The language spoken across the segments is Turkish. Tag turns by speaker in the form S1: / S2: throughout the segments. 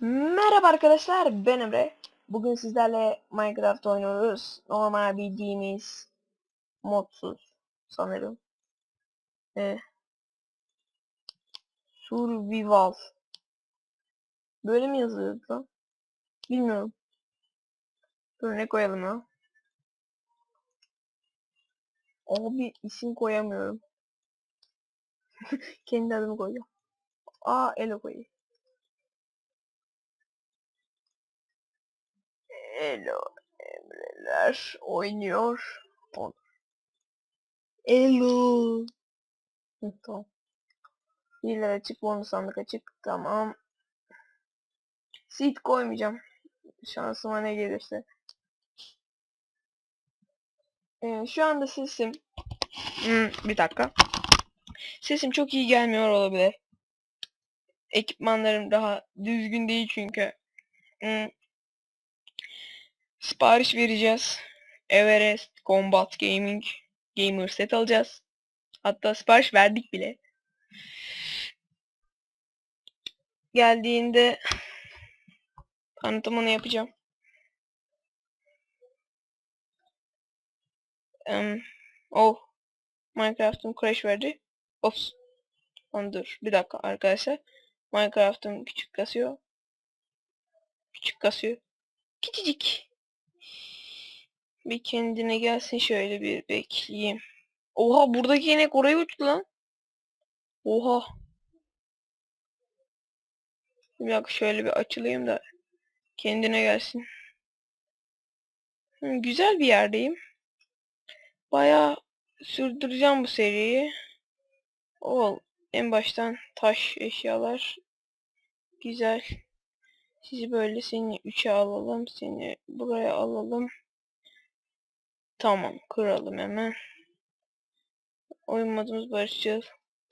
S1: Merhaba arkadaşlar ben Emre. Bugün sizlerle Minecraft oynuyoruz. Normal bildiğimiz modsuz sanırım. Ee, survival. Böyle mi yazıyordu? Bilmiyorum. Ne koyalım ya? Abi isim koyamıyorum. Kendi adımı koyacağım. Aa Elo koyayım. Elo Emreler oynuyor. On. Elo. Hı, tamam. Hileler açık, bonus sandık açık. Tamam. Seed koymayacağım. Şansıma ne gelirse. Ee, şu anda sesim... Hmm, bir dakika. Sesim çok iyi gelmiyor olabilir. Ekipmanlarım daha düzgün değil çünkü. Hmm, Sipariş vereceğiz. Everest Combat Gaming Gamer set alacağız. Hatta sipariş verdik bile. Geldiğinde tanıtımını yapacağım. Em, oh. Minecraft'ım crash verdi. Ops. Lan dur. Bir dakika arkadaşlar. Minecraft'ım küçük kasıyor. Küçük kasıyor. Küçücük. Bir kendine gelsin şöyle bir bekleyeyim. Oha buradaki inek oraya uçtu lan. Oha. Bir dakika şöyle bir açılayım da kendine gelsin. Güzel bir yerdeyim. Bayağı sürdüreceğim bu seriyi. O en baştan taş eşyalar güzel. Sizi böyle seni 3'e alalım. Seni buraya alalım. Tamam kıralım hemen. Oyun modumuz barışçıl.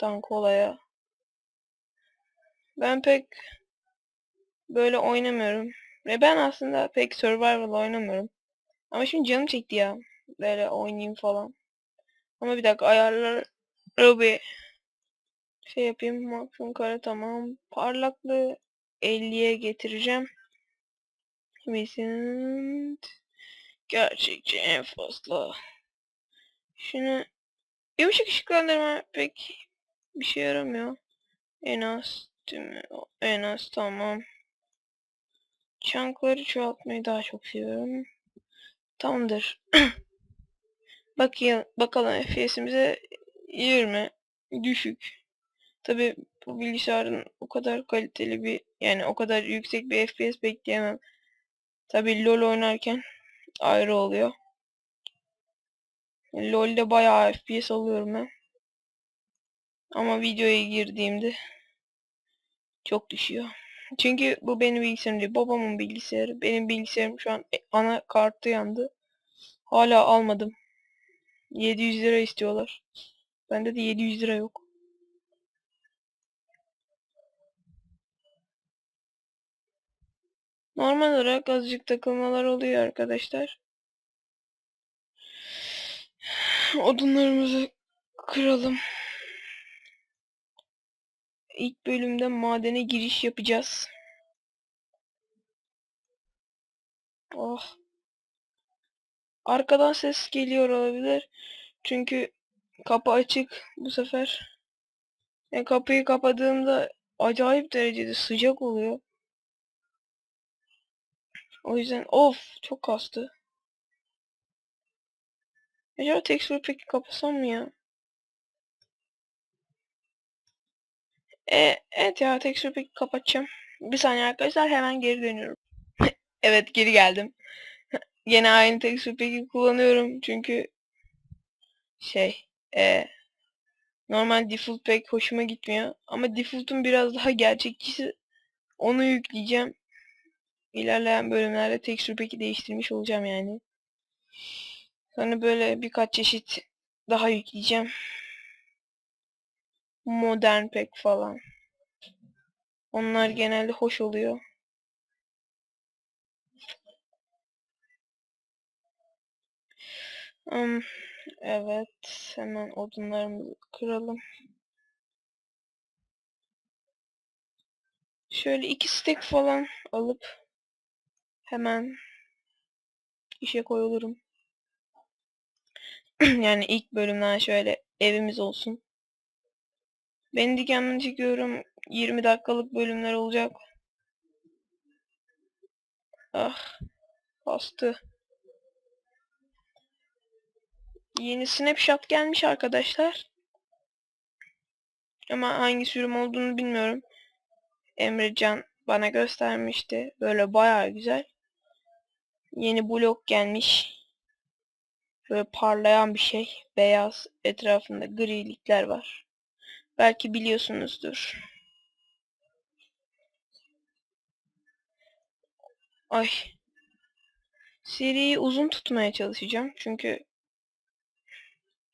S1: Dan kolaya. Ben pek böyle oynamıyorum. Ve ben aslında pek survival oynamıyorum. Ama şimdi canım çekti ya. Böyle oynayayım falan. Ama bir dakika ayarları bir şey yapayım. Maksimum kare tamam. Parlaklığı 50'ye getireceğim. Recent. Gerçekçi en fazla. Şunu yumuşak ışıklandırma pek bir şey yaramıyor. En az mi? En az tamam. Çankları çoğaltmayı daha çok seviyorum. Tamamdır. Bakayım, bakalım FPS'imize 20 düşük. Tabi bu bilgisayarın o kadar kaliteli bir yani o kadar yüksek bir FPS bekleyemem. Tabi LoL oynarken ayrı oluyor. LoL'de bayağı FPS alıyorum ben. Ama videoya girdiğimde çok düşüyor. Çünkü bu benim bilgisayarım değil. Babamın bilgisayarı. Benim bilgisayarım şu an e, ana kartı yandı. Hala almadım. 700 lira istiyorlar. Bende de 700 lira yok. Normal olarak azıcık takılmalar oluyor arkadaşlar. Odunlarımızı kıralım. İlk bölümde madene giriş yapacağız. Oh. Arkadan ses geliyor olabilir. Çünkü kapı açık bu sefer. Yani kapıyı kapadığımda acayip derecede sıcak oluyor. O yüzden of çok kastı. Acaba texture peki kapasam mı ya? E, evet ya texture peki kapatacağım. Bir saniye arkadaşlar hemen geri dönüyorum. evet geri geldim. Yine aynı texture peki kullanıyorum çünkü şey e, normal default pek hoşuma gitmiyor. Ama default'un biraz daha gerçekçisi onu yükleyeceğim. İlerleyen bölümlerde texture peki değiştirmiş olacağım yani. Sonra böyle birkaç çeşit daha yükleyeceğim. Modern pek falan. Onlar genelde hoş oluyor. Um, Evet, hemen odunlarımızı kıralım. Şöyle iki stek falan alıp hemen işe koyulurum. yani ilk bölümden şöyle evimiz olsun. Ben dikenini çekiyorum. 20 dakikalık bölümler olacak. Ah. Bastı. Yeni snapshot gelmiş arkadaşlar. Ama hangi sürüm olduğunu bilmiyorum. Emrecan bana göstermişti. Böyle bayağı güzel. Yeni blok gelmiş. Böyle parlayan bir şey. Beyaz. Etrafında grilikler var. Belki biliyorsunuzdur. Ay. Seriyi uzun tutmaya çalışacağım. Çünkü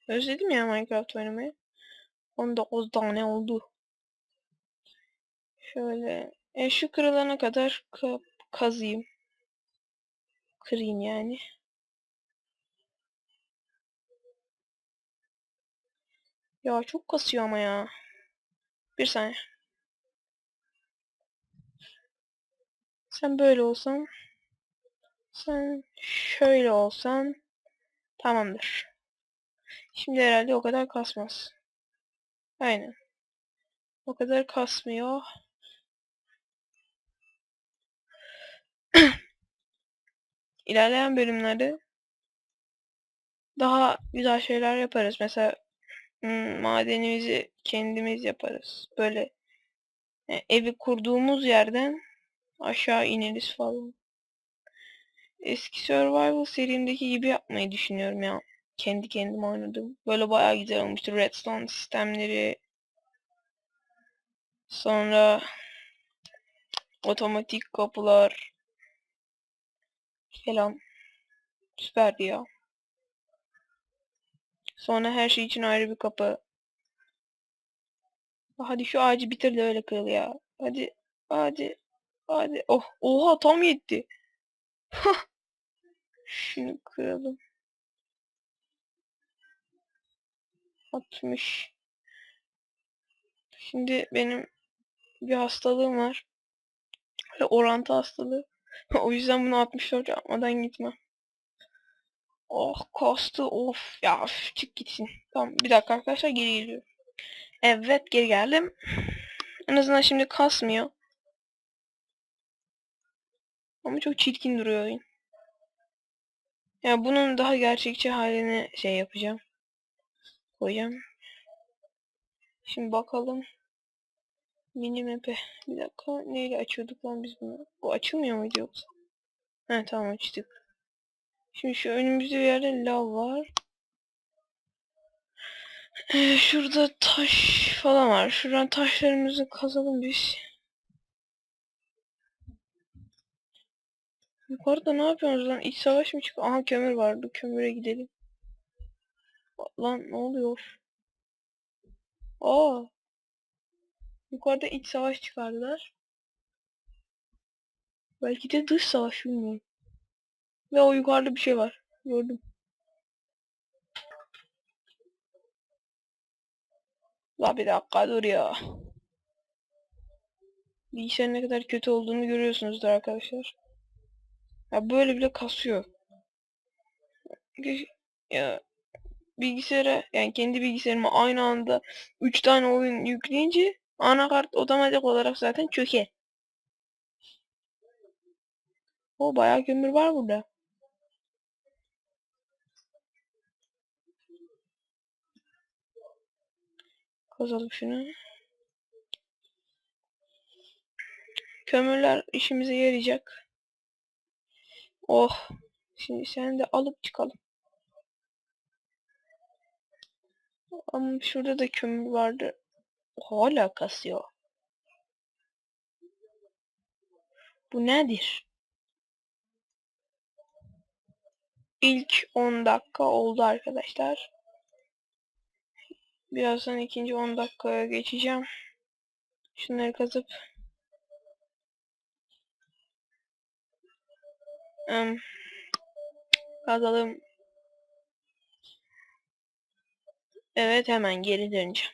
S1: özledim ya Minecraft oynamayı. 19 tane oldu. Şöyle. E şu kırılana kadar ka kazıyım. Kırayım yani. Ya çok kasıyor ama ya. Bir saniye. Sen böyle olsan. Sen şöyle olsan. Tamamdır. Şimdi herhalde o kadar kasmaz. Aynen. O kadar kasmıyor. İlerleyen bölümlerde daha güzel şeyler yaparız. Mesela madenimizi kendimiz yaparız. Böyle yani evi kurduğumuz yerden aşağı ineriz falan. Eski Survival serimdeki gibi yapmayı düşünüyorum ya. Kendi kendime oynadım. Böyle bayağı güzel olmuştu. Redstone sistemleri. Sonra otomatik kapılar falan. Süperdi ya. Sonra her şey için ayrı bir kapı. Hadi şu ağacı bitir de öyle kırıl ya. Hadi. Hadi. Hadi. Oh. Oha tam yetti. Şunu kıralım. 60. Şimdi benim bir hastalığım var. Böyle orantı hastalığı. o yüzden bunu 64 yapmadan gitmem. Oh kastı of ya üf, çık gitsin. Tamam bir dakika arkadaşlar geri geliyorum. Evet geri geldim. En azından şimdi kasmıyor. Ama çok çirkin duruyor oyun. Ya bunun daha gerçekçi halini şey yapacağım. Koyacağım. Şimdi bakalım. Mini. Bir dakika. Neyle açıyorduk lan biz bunu? Bu açılmıyor muydu yoksa? He tamam açtık. Şimdi şu önümüzde bir yerde lav var. Ee, şurada taş falan var. Şuradan taşlarımızı kazalım biz. Yukarıda ne yapıyorsunuz lan? İç savaş mı çıkıyor? Aha kömür vardı. Kömüre gidelim. Lan ne oluyor? Aa. Yukarıda iç savaş çıkardılar. Belki de dış savaş bilmiyorum. Ve o yukarıda bir şey var. Gördüm. La bir dakika dur ya. Bilgisayarın ne kadar kötü olduğunu görüyorsunuzdur arkadaşlar. Ya böyle bile kasıyor. Ya bilgisayara yani kendi bilgisayarıma aynı anda 3 tane oyun yükleyince anakart otomatik olarak zaten çöker. O bayağı kömür var burada. Kazalım şunu. Kömürler işimize yarayacak. Oh. Şimdi sen de alıp çıkalım. Ama şurada da kömür vardı. Hala kasıyor. Bu nedir? İlk 10 dakika oldu arkadaşlar. Birazdan ikinci 10 dakikaya geçeceğim. Şunları kazıp um, kazalım. Evet hemen geri döneceğim.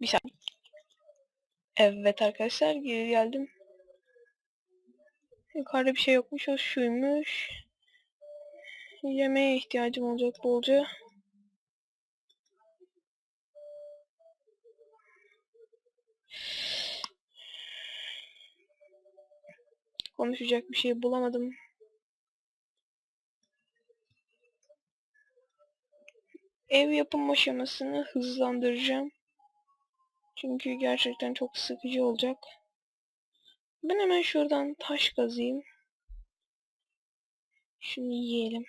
S1: Bir saniye. Evet arkadaşlar geri geldim. Yukarıda bir şey yokmuş. O şuymuş. Yemeğe ihtiyacım olacak bolca. Konuşacak bir şey bulamadım. Ev yapım aşamasını hızlandıracağım. Çünkü gerçekten çok sıkıcı olacak. Ben hemen şuradan taş kazayım. Şunu yiyelim.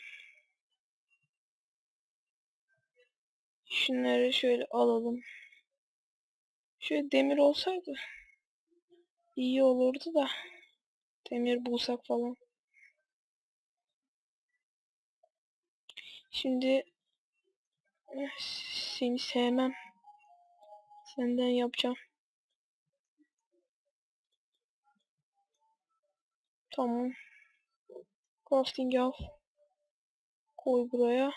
S1: Şunları şöyle alalım. Şöyle demir olsaydı iyi olurdu da. Demir bulsak falan. Şimdi seni sevmem. Senden yapacağım. Tamam. Crafting al. Koy buraya.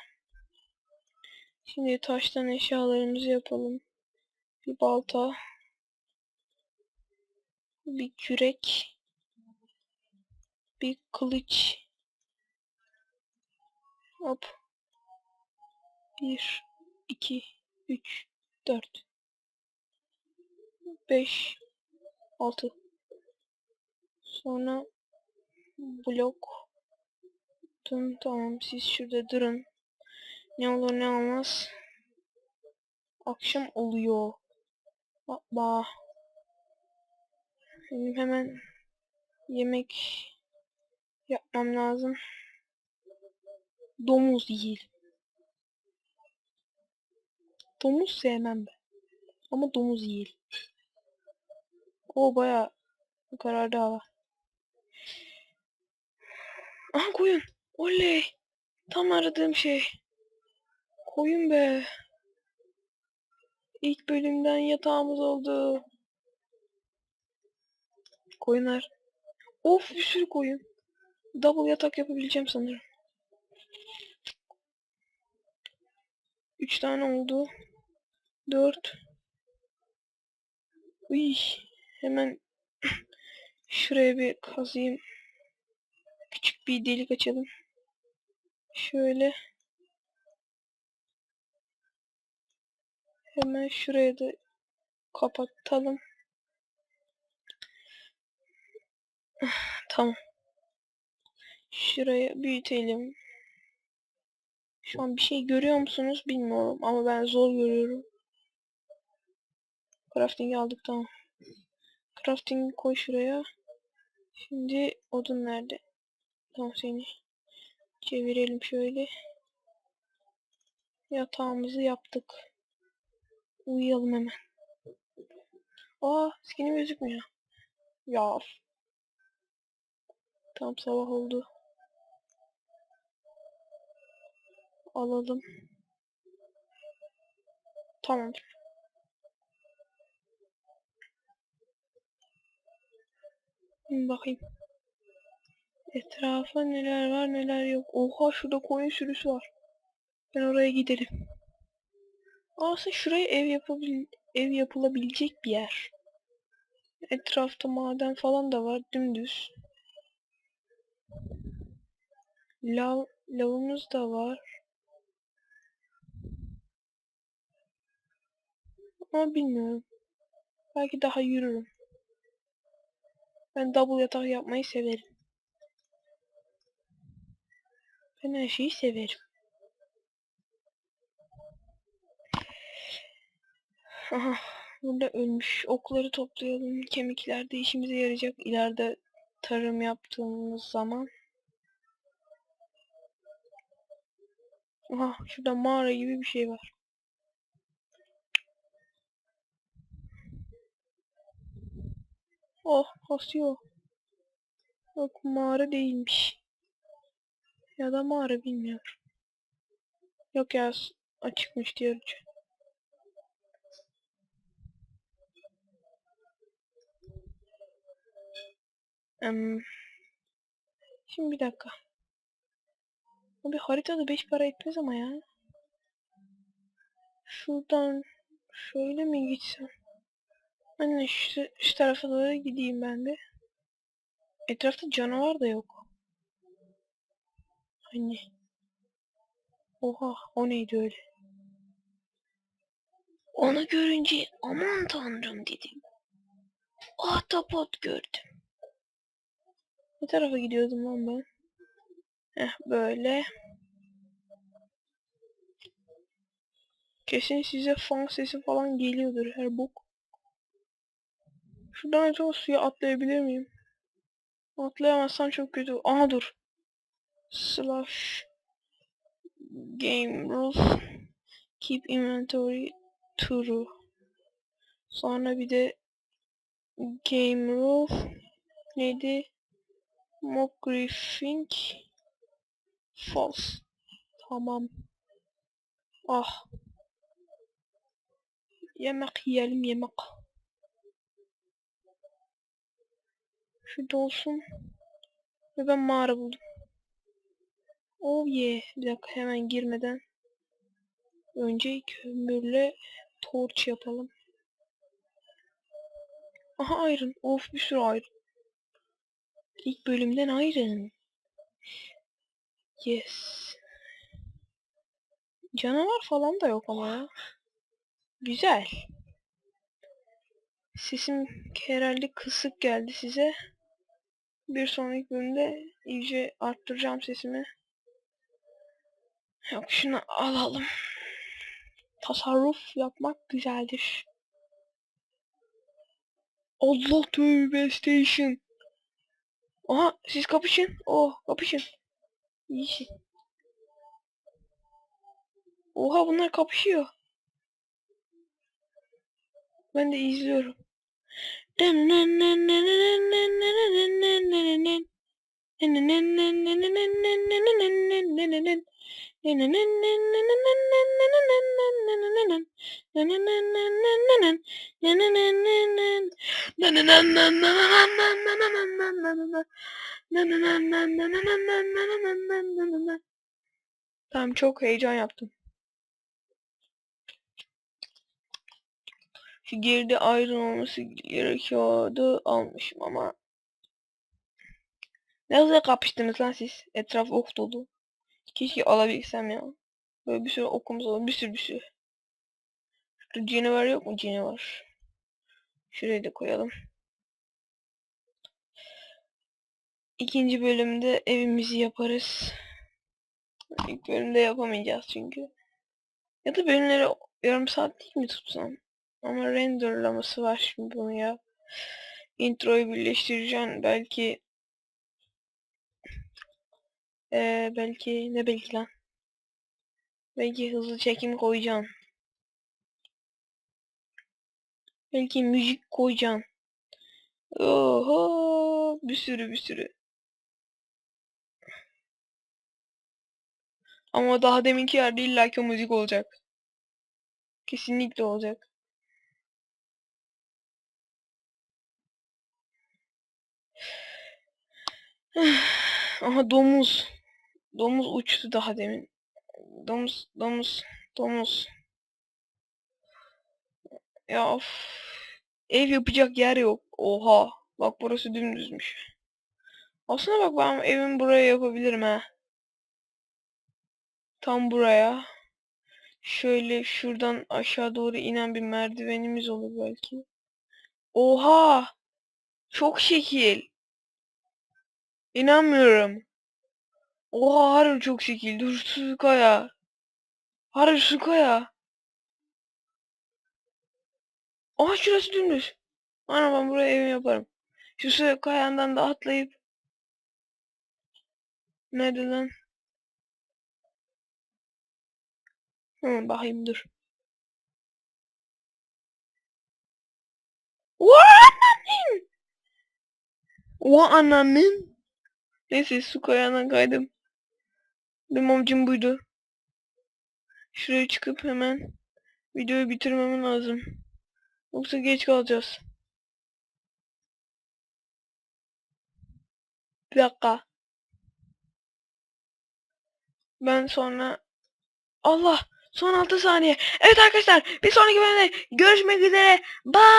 S1: Şimdi taştan eşyalarımızı yapalım. Bir balta. Bir kürek. Bir kılıç. Hop. Bir, iki, üç, dört. Beş, altı. Sonra blok. Dın, tamam siz şurada durun. Ne olur ne olmaz. Akşam oluyor. Ba. Benim hemen yemek yapmam lazım. Domuz yiyelim. Domuz sevmem ben. Ama domuz yiyelim. O baya karardı hava. Aha koyun. Oley. Tam aradığım şey. Koyun be. İlk bölümden yatağımız oldu. Koyunlar. Of bir sürü koyun. Double yatak yapabileceğim sanırım. Üç tane oldu. Dört. Uy. Hemen şuraya bir kazayım. Küçük bir delik açalım. Şöyle. Hemen şuraya da kapatalım. Tamam. Şuraya büyütelim. Şu an bir şey görüyor musunuz bilmiyorum ama ben zor görüyorum. Crafting aldık tamam. Crafting koy şuraya. Şimdi odun nerede? Tamam seni. Çevirelim şöyle. Yatağımızı yaptık. Uyuyalım hemen. Aa skinim gözükmüyor. Ya. Tam sabah oldu. Alalım. Tamam. Bakayım. Etrafa neler var neler yok. Oha şurada koyun sürüsü var. Ben oraya giderim. Aslında şuraya ev yapabil ev yapılabilecek bir yer. Etrafta maden falan da var dümdüz. Lav, lavımız da var. Ama bilmiyorum. Belki daha yürürüm. Ben double yatak yapmayı severim. Ben her şeyi severim. Aha, burada ölmüş okları toplayalım. Kemikler de işimize yarayacak ileride tarım yaptığımız zaman. Aha, şurada mağara gibi bir şey var. Oh, kasıyor. Yok mağara değilmiş. Ya da mağara bilmiyorum. Yok ya açıkmış diğer ucu. Şimdi bir dakika. Bir haritada 5 para etmez ama ya. Şuradan şöyle mi gitsem? Anne şu, şu tarafa doğru gideyim ben de. Etrafta canavar da yok. Anne. Oha o neydi öyle? Onu görünce aman tanrım dedim. Ahtapot gördüm. Ne tarafa gidiyordum lan ben? Heh böyle. Kesin size funk sesi falan geliyordur her bok. Şuradan acaba suya atlayabilir miyim? Atlayamazsam çok kötü. Aha dur. Slash game rules keep inventory true. Sonra bir de game rule neydi? Mock false. Tamam. Ah. Yemek yiyelim yemek. Şurada olsun. Ve ben mağara buldum. Oh yeah. Bir dakika hemen girmeden. Önce kömürle torç yapalım. Aha iron. Of bir sürü iron. İlk bölümden iron. Yes. Canavar falan da yok ama ya. Güzel. Sesim herhalde kısık geldi size. Bir sonraki bölümde iyice arttıracağım sesimi. Yok şunu alalım. Tasarruf yapmak güzeldir. Allah tövbe station. Aha siz kapışın. Oh kapışın. İyisin. Oha bunlar kapışıyor. Ben de izliyorum. Tamam çok heyecan yaptım. Şu geride ayrın olması gerekiyordu. Almışım ama. Ne güzel kapıştınız lan siz. Etraf ok dolu. Keşke alabilsem ya. Böyle bir sürü okumuz olur. Bir sürü bir sürü. Şurada canavar yok mu? Canavar. Şurayı da koyalım. İkinci bölümde evimizi yaparız. İlk bölümde yapamayacağız çünkü. Ya da bölümleri yarım saat değil mi tutsam? Ama renderlaması var şimdi bunu ya. Introyu birleştireceğim belki ee, belki ne belki lan. Belki hızlı çekim koyacağım. Belki müzik koyacağım. Oho bir sürü bir sürü. Ama daha deminki yerde illaki müzik olacak. Kesinlikle olacak. Aha domuz. Domuz uçtu daha demin. Domuz, domuz, domuz. Ya of. Ev yapacak yer yok. Oha. Bak burası dümdüzmüş. Aslında bak ben evimi buraya yapabilirim ha. Tam buraya. Şöyle şuradan aşağı doğru inen bir merdivenimiz olur belki. Oha! Çok şekil. İnanmıyorum. Oha harbi çok şekil. Dur su kaya. Harbi su kaya. Aha şurası dümdüz. Ana ben buraya evimi yaparım. Şu su kayandan da atlayıp. Nerede lan? Hı, bakayım dur. Ananın! O ananın. Neyse su kayağına kaydım. Benim amcım buydu. Şuraya çıkıp hemen videoyu bitirmem lazım. Yoksa geç kalacağız. Bir dakika. Ben sonra... Allah! Son 6 saniye. Evet arkadaşlar bir sonraki bölümde görüşmek üzere. Bye.